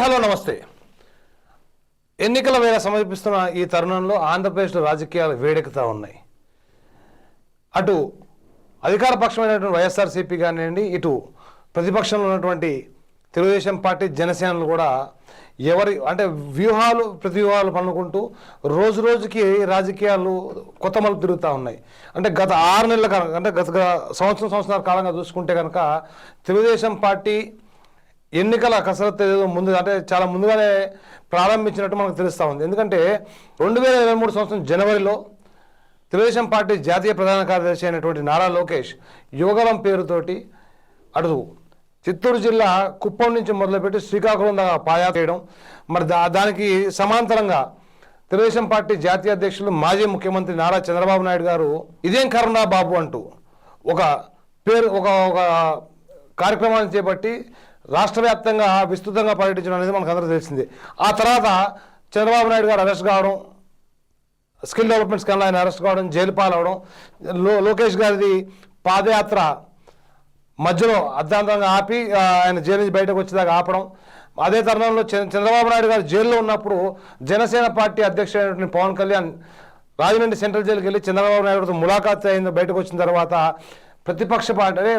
Hello నమస్తే. ఎన్నికల వేళ సమీపిస్తున్న ఈ తరుణంలో ఆంధ్రప్రదేశ్లో రాజకీయాలు వేడెక్కుతూ ఉన్నాయి. అటు అధికార పక్షమైనటువంటి వైఎస్ఆర్సీపీ కానివ్వండి ఇటు ప్రతిపక్షంలో ఉన్నటువంటి తెలుగుదేశం పార్టీ జనసేనలు కూడా ఎవరి అంటే వ్యూహాలు ప్రతివ్యూహాలు పనుకుంటూ రోజు రోజుకి రాజకీయాలు కొత్త మలుపు తిరుగుతూ ఉన్నాయి. అంటే గత ఆరు నెలల కాలం అంటే గత సంవత్సరం సంవత్సరాల కాలంగా చూసుకుంటే కనుక తెలుగుదేశం పార్టీ ఎన్నికల కసరత్తు ఏదో ముందు అంటే చాలా ముందుగానే ప్రారంభించినట్టు మనకు తెలుస్తూ ఉంది. ఎందుకంటే రెండు వేల ఇరవై మూడు సంవత్సరం జనవరిలో తెలుగుదేశం పార్టీ జాతీయ ప్రధాన కార్యదర్శి అయినటువంటి నారా లోకేష్ యువగలం పేరుతోటి అటు చిత్తూరు జిల్లా కుప్పం నుంచి మొదలుపెట్టి శ్రీకాకుళం దాకా పాయా చేయడం. మరి దా దానికి సమాంతరంగా తెలుగుదేశం పార్టీ జాతీయ అధ్యక్షులు మాజీ ముఖ్యమంత్రి నారా చంద్రబాబు నాయుడు గారు ఇదేం కరుణా బాబు అంటూ ఒక పేరు ఒక ఒక కార్యక్రమాన్ని చేపట్టి రాష్ట్ర వ్యాప్తంగా విస్తృతంగా పర్యటించడం అనేది మనకు అందరూ తెలిసింది. ఆ తర్వాత చంద్రబాబు నాయుడు గారు అరెస్ట్ కావడం స్కిల్ డెవలప్మెంట్ కన్నా ఆయన అరెస్ట్ కావడం జైలు పాలవడం లో లోకేష్ గారిది పాదయాత్ర మధ్యలో అర్ధాంతంగా ఆపి ఆయన జైలు నుంచి బయటకు వచ్చేదాకా ఆపడం. అదే తరుణంలో చంద్ర- చంద్రబాబు నాయుడు గారు జైల్లో ఉన్నప్పుడు జనసేన పార్టీ అధ్యక్షుడైనటువంటి పవన్ కళ్యాణ్ రాజమండ్రి సెంట్రల్ జైలుకి వెళ్ళి చంద్రబాబు నాయుడుతో ములాఖాత్ అయింది. బయటకు వచ్చిన తర్వాత ప్రతిపక్ష పార్టీ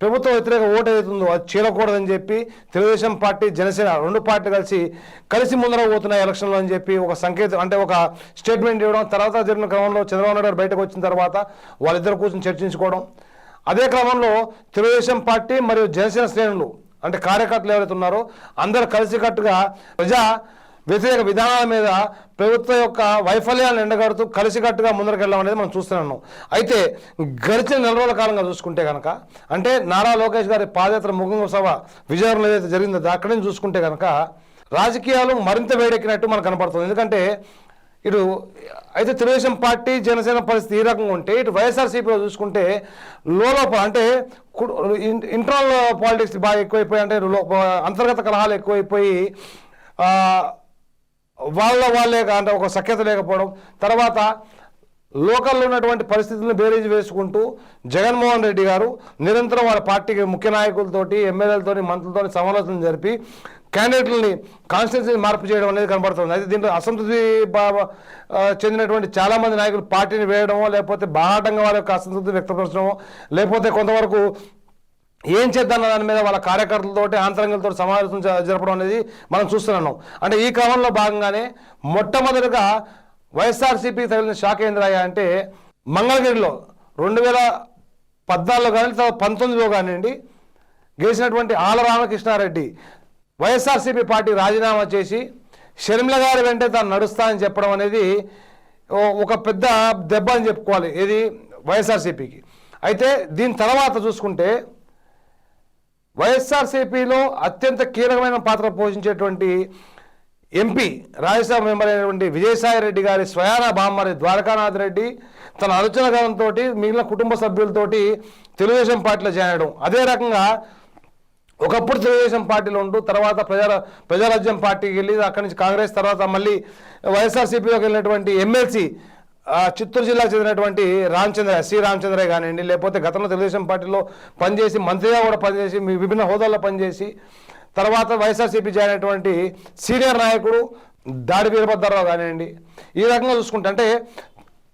ప్రభుత్వ వ్యతిరేక ఓటు ఏదైతుందో అది చీలకూడదని చెప్పి తెలుగుదేశం పార్టీ జనసేన రెండు పార్టీలు కలిసి కలిసి ముందర పోతున్నాయి ఎలక్షన్లో అని చెప్పి ఒక సంకేతం అంటే ఒక స్టేట్మెంట్ ఇవ్వడం తర్వాత జరిగిన క్రమంలో చంద్రబాబు నాయుడు బయటకు వచ్చిన తర్వాత వాళ్ళిద్దరు కూర్చొని చర్చించుకోవడం. అదే క్రమంలో తెలుగుదేశం పార్టీ మరియు జనసేన శ్రేణులు అంటే కార్యకర్తలు ఎవరైతే ఉన్నారో అందరు కలిసికట్టుగా ప్రజా వ్యతిరేక విధానాల మీద ప్రభుత్వ యొక్క వైఫల్యాలను ఎండగడుతూ కలిసికట్టుగా ముందరకెళ్ళడం అనేది మనం చూస్తున్నాం అయితే గడిచిన నెల రోజుల కాలంగా చూసుకుంటే కనుక అంటే నారా లోకేష్ గారి పాదయాత్ర ముగింపు సభ విజయవాడలో ఏదైతే జరిగిందో అక్కడి నుంచి చూసుకుంటే కనుక రాజకీయాలు మరింత వేడెక్కినట్టు మనకు కనపడుతుంది. ఎందుకంటే ఇటు అయితే తెలుగుదేశం పార్టీ జనసేన పరిస్థితి ఈ రకంగా ఉంటే ఇటు వైఎస్ఆర్సీపీలో చూసుకుంటే లోపల అంటే ఇంటర్నల్ పాలిటిక్స్ బాగా ఎక్కువైపోయి అంటే అంతర్గత కలహాలు ఎక్కువైపోయి వాళ్ళ వాళ్ళే కా- అంటే ఒక సఖ్యత లేకపోవడం. తర్వాత లోకల్లో ఉన్నటువంటి పరిస్థితులను బేరేజ్ వేసుకుంటూ జగన్మోహన్ రెడ్డి గారు నిరంతరం వాళ్ళ పార్టీకి ముఖ్య నాయకులతోటి ఎమ్మెల్యేలతో మంత్రులతో సమాలోచనలు జరిపి క్యాండిడేట్లని కాన్స్టిట్యూన్సీ మార్పు చేయడం అనేది కనబడుతుంది. అయితే దీంట్లో అసంతృప్తి చెందినటువంటి చాలామంది నాయకులు పార్టీని వేయడమో లేకపోతే బాహాటంగా వారి యొక్క అసంతృప్తి వ్యక్తపరచడమో లేకపోతే కొంతవరకు ఏం చేద్దాం దాని మీద వాళ్ళ కార్యకర్తలతోటి ఆంతరంగులతో సమావేశం జరపడం అనేది మనం చూస్తున్నాం అంటే ఈ క్రమంలో భాగంగానే మొట్టమొదటిగా వైఎస్ఆర్సీపీ తగిలిన షాక్ ఏంద్రాయ అంటే మంగళగిరిలో రెండు వేల పద్నాలుగులో కానీ తర్వాత పంతొమ్మిదిలో కానివ్వండి గెలిచినటువంటి ఆల రామకృష్ణారెడ్డి వైఎస్ఆర్సీపీ పార్టీ రాజీనామా చేసి షర్మిల గారి వెంటే తాను నడుస్తా అని చెప్పడం అనేది ఒక పెద్ద దెబ్బ అని చెప్పుకోవాలి ఇది వైఎస్ఆర్సీపీకి. అయితే దీని తర్వాత చూసుకుంటే వైఎస్ఆర్సీపీలో అత్యంత కీలకమైన పాత్ర పోషించేటువంటి ఎంపీ రాజ్యసభ మెంబర్ అయినటువంటి విజయసాయి రెడ్డి గారి స్వయాన బామ్మరి ద్వారకానాథ్ రెడ్డి తన ఆలోచనతో మిగిలిన కుటుంబ సభ్యులతోటి తెలుగుదేశం పార్టీలో చేరడం అదే రకంగా ఒకప్పుడు తెలుగుదేశం పార్టీలో ఉంటూ తర్వాత ప్రజా ప్రజారాజ్యం పార్టీకి వెళ్ళి అక్కడి నుంచి కాంగ్రెస్ తర్వాత మళ్ళీ వైఎస్ఆర్సీపీలోకి వెళ్ళినటువంటి ఎమ్మెల్సీ చిత్తూరు జిల్లాకు చెందినటువంటి రామచంద్ర సి. రామచంద్రయ్య కానివ్వండి లేకపోతే గతంలో తెలుగుదేశం పార్టీలో పనిచేసి మంత్రిగా కూడా పనిచేసి మీ విభిన్న హోదాల్లో పనిచేసి తర్వాత వైఎస్ఆర్సీపీ జాయిన్ అయినటువంటి సీనియర్ నాయకుడు దాడి వీరభద్రరావు కానివ్వండి ఈ రకంగా చూసుకుంటే అంటే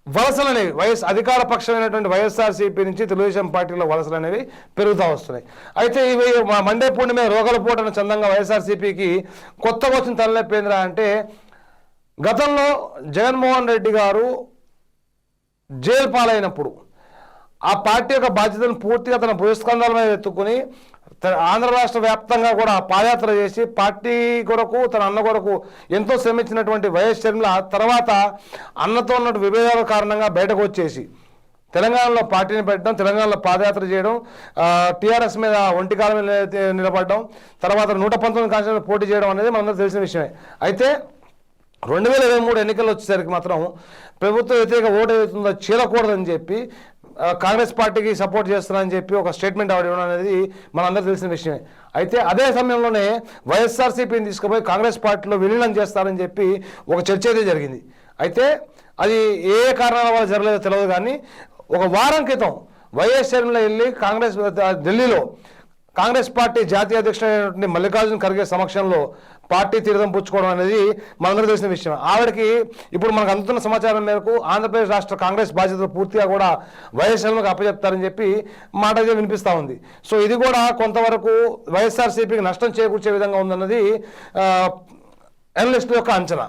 వలసలు అనేవి వైఎస్ అధికార పక్షమైనటువంటి వైఎస్ఆర్సీపీ నుంచి తెలుగుదేశం పార్టీలో వలసలు అనేవి పెరుగుతూ వస్తున్నాయి. అయితే ఇవి మండే పూర్ణిమే రోగల పూటన చందంగా వైఎస్ఆర్సీపీకి కొత్తగా వచ్చిన తలనొప్పి అంటే గతంలో జగన్మోహన్ రెడ్డి గారు జైలు పాలైనప్పుడు ఆ పార్టీ యొక్క బాధ్యతను పూర్తిగా తన భూస్కంధాల మీద ఎత్తుకుని ఆంధ్ర రాష్ట్ర వ్యాప్తంగా కూడా పాదయాత్ర చేసి పార్టీ కొరకు తన అన్న కొరకు ఎంతో శ్రమించినటువంటి వైఎస్ షర్మిల తర్వాత అన్నతో ఉన్న విభేదాల కారణంగా బయటకు వచ్చేసి తెలంగాణలో పార్టీని పెట్టడం తెలంగాణలో పాదయాత్ర చేయడం టీఆర్ఎస్ మీద ఒంటికాల మీద నిలబడడం తర్వాత నూట పంతొమ్మిది కాన్స్టిట్యూషన్ పోటీ చేయడం అనేది మనందరూ తెలిసిన విషయమే. అయితే రెండు వేల ఇరవై మూడు ఎన్నికలు వచ్చేసరికి మాత్రం ప్రభుత్వ వ్యతిరేక ఓటు ఏదైతుందో చీలకూడదని చెప్పి కాంగ్రెస్ పార్టీకి సపోర్ట్ చేస్తున్నారని చెప్పి ఒక స్టేట్మెంట్ ఆవిడ ఇవ్వడం అనేది మనందరూ తెలిసిన విషయమే. అయితే అదే సమయంలోనే వైఎస్ఆర్సీపీని తీసుకుపోయి కాంగ్రెస్ పార్టీలో విలీనం చేస్తారని చెప్పి ఒక చర్చ అయితే జరిగింది. అయితే అది ఏ కారణాల వల్ల జరగలేదో తెలియదు కానీ ఒక వారం క్రితం వైఎస్ షర్మిల వెళ్ళి కాంగ్రెస్ ఢిల్లీలో కాంగ్రెస్ పార్టీ జాతీయ అధ్యక్షుడైనటువంటి మల్లికార్జున ఖర్గే సమక్షంలో పార్టీ తీర్థం పుచ్చుకోవడం అనేది మనందరూ తెలిసిన విషయం. ఆవిడకి ఇప్పుడు మనకు అందుతున్న సమాచారం మేరకు ఆంధ్రప్రదేశ్ రాష్ట్ర కాంగ్రెస్ బాధ్యతలు పూర్తిగా కూడా వైఎస్ఆర్లకు అప్పచెప్తారని చెప్పి మాట అయితే వినిపిస్తూ ఉంది. సో ఇది కూడా కొంతవరకు వైఎస్ఆర్సీపీకి నష్టం చేకూర్చే విధంగా ఉందన్నది అనలిస్టుల యొక్క అంచనా.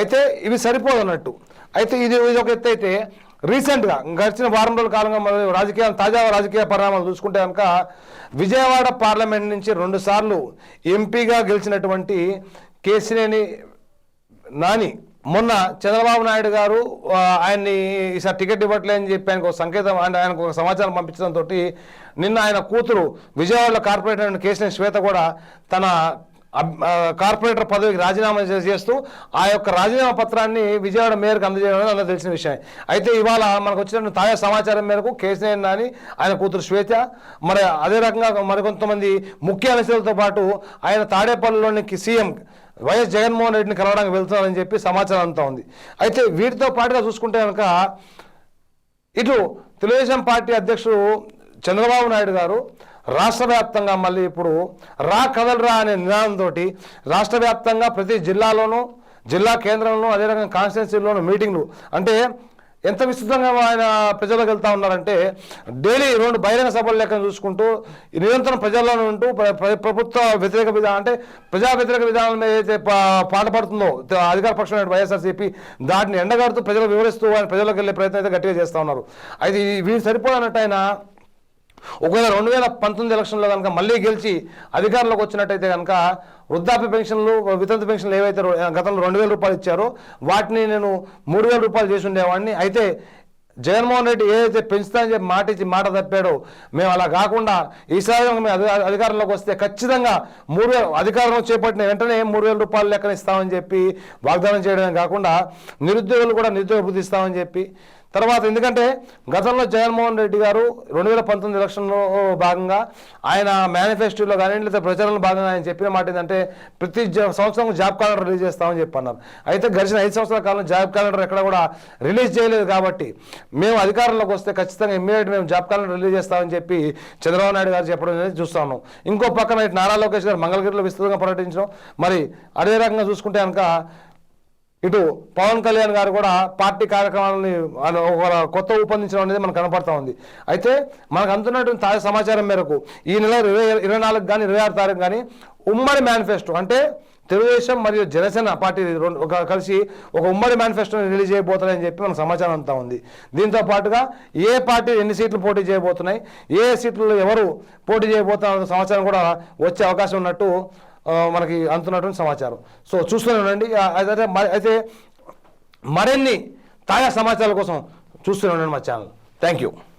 అయితే ఇవి సరిపోదన్నట్టు. అయితే ఇది ఇది ఒక ఎత్తు అయితే రీసెంట్గా గడిచిన వారం రోజుల కాలంగా మన రాజకీయ తాజా రాజకీయ పరిణామాలు చూసుకుంటే కనుక విజయవాడ పార్లమెంట్ నుంచి రెండుసార్లు ఎంపీగా గెలిచినటువంటి కేసినేని నాని. మొన్న చంద్రబాబు నాయుడు గారు ఆయన్ని ఈసారి టికెట్ ఇవ్వట్లేదని చెప్పి ఆయనకు ఒక సంకేతం అంటే ఆయనకు ఒక సమాచారం పంపించడంతో నిన్న ఆయన కూతురు విజయవాడలో కార్పొరేటర్ అయిన శ్వేత కూడా తన కార్పొరేటర్ పదవికి రాజీనామా చేస్తూ ఆ యొక్క రాజీనామా పత్రాన్ని విజయవాడ మేరకు అందజేయడం అనేది అందరూ తెలిసిన విషయం. అయితే ఇవాళ మనకు వచ్చిన తాజా సమాచారం మేరకు కేసీఆర్ నాని ఆయన కూతురు శ్వేత మరి అదే రకంగా మరికొంతమంది ముఖ్య అనుచరులతో పాటు ఆయన తాడేపల్లిలోని సీఎం వైఎస్ జగన్మోహన్ రెడ్డిని కలవడానికి వెళ్తున్నారని చెప్పి సమాచారం అంతా ఉంది. అయితే వీటితో పాటుగా చూసుకుంటే కనుక ఇటు తెలుగుదేశం పార్టీ అధ్యక్షుడు చంద్రబాబు నాయుడు గారు రాష్ట్ర వ్యాప్తంగా మళ్ళీ ఇప్పుడు రా కదలరా అనే నినాదంతో రాష్ట్ర వ్యాప్తంగా ప్రతి జిల్లాలోనూ జిల్లా కేంద్రంలో అదే రకంగా కాన్స్టిట్యున్సీలోనూ మీటింగ్లు. అంటే ఎంత విస్తృతంగా ఆయన ప్రజలకు వెళ్తా ఉన్నారంటే డైలీ రెండు బహిరంగ సభలు లెక్కన చూసుకుంటూ ఈ నిరంతరం ప్రజల్లోనే ఉంటూ ప్ర- ప్రభుత్వ వ్యతిరేక విధానం అంటే ప్రజా వ్యతిరేక విధానం ఏదైతే పా- పడుతుందో అధికార పక్షం వైఎస్ఆర్సీపీ దాటిని ఎండగడుతూ ప్రజలు వివరిస్తూ ఆయన ప్రజలకు వెళ్ళే ప్రయత్నం అయితే గట్టిగా చేస్తూ ఉన్నారు. అయితే ఈ- వీరు ఆయన ఒకవేళ రెండు వేల పంతొమ్మిది ఎలక్షన్లో కనుక మళ్ళీ గెలిచి అధికారంలోకి వచ్చినట్టయితే కనుక వృద్ధాప్య పెన్షన్లు వితంతు పెన్షన్లు ఏవైతే గతంలో రెండు వేల రూపాయలు ఇచ్చారో వాటిని నేను మూడు వేల రూపాయలు చేసి ఉండేవాడిని. అయితే జగన్మోహన్ రెడ్డి ఏదైతే పెంచుతానని చెప్పి మాట ఇచ్చి మాట తప్పాడో మేము అలా కాకుండా ఈసారి మేము అధికారంలోకి వస్తే ఖచ్చితంగా మూడు వేల అధికారం చేపట్టిన వెంటనే మూడు వేల రూపాయలు లెక్కన ఇస్తామని చెప్పి వాగ్దానం చేయడమే కాకుండా నిరుద్యోగులు కూడా నిరుద్యోగ బుద్ధి ఇస్తామని చెప్పి తర్వాత ఎందుకంటే గతంలో జగన్మోహన్ రెడ్డి గారు రెండు వేల పంతొమ్మిది ఎలక్షన్లో భాగంగా ఆయన మేనిఫెస్టోలో కానీ లేదా ప్రచారంలో భాగంగా ఆయన చెప్పిన మాట ఏంటంటే ప్రతి సంవత్సరం జాబ్ క్యాలెండర్ రిలీజ్ చేస్తామని చెప్పన్నారు. అయితే గడిచిన ఐదు సంవత్సరాల కాలంలో జాబ్ క్యాలెండర్ ఎక్కడ కూడా రిలీజ్ చేయలేదు కాబట్టి మేము అధికారంలోకి వస్తే ఖచ్చితంగా ఇమ్మీడియట్ మేము జాబ్ క్యాలెండర్ రిలీజ్ చేస్తామని చెప్పి చంద్రబాబు నాయుడు గారు చెప్పడం అనేది చూస్తున్నాం ఇంకో పక్కన ఇటు నారా లోకేష్ గారు మంగళగిరిలో విస్తృతంగా పర్యటించడం. మరి అదే రకంగా చూసుకుంటే కనుక ఇటు పవన్ కళ్యాణ్ గారు కూడా పార్టీ కార్యక్రమాలని ఒక కొత్త రూపొందించడం అనేది మనకు కనపడతా ఉంది. అయితే మనకు అందుతున్నటువంటి తాజా సమాచారం మేరకు ఈ నెల ఇరవై ఇరవై నాలుగు కానీ ఇరవై ఆరు తారీఖు కానీ ఉమ్మడి మేనిఫెస్టో అంటే తెలుగుదేశం మరియు జనసేన పార్టీ రెండు ఒక కలిసి ఒక ఉమ్మడి మేనిఫెస్టోని రిలీజ్ చేయబోతున్నాయని చెప్పి మనకు సమాచారం అంతా ఉంది. దీంతో పాటుగా ఏ పార్టీ ఎన్ని సీట్లు పోటీ చేయబోతున్నాయి ఏ సీట్లలో ఎవరు పోటీ చేయబోతున్నారు సమాచారం కూడా వచ్చే అవకాశం ఉన్నట్టు మనకి అందుతున్నటువంటి సమాచారం. సో చూస్తూనే ఉండండి. అయితే మ- అయితే మరిన్ని తాజా సమాచారాల కోసం చూస్తూనే ఉండండి మా ఛానల్. Thank you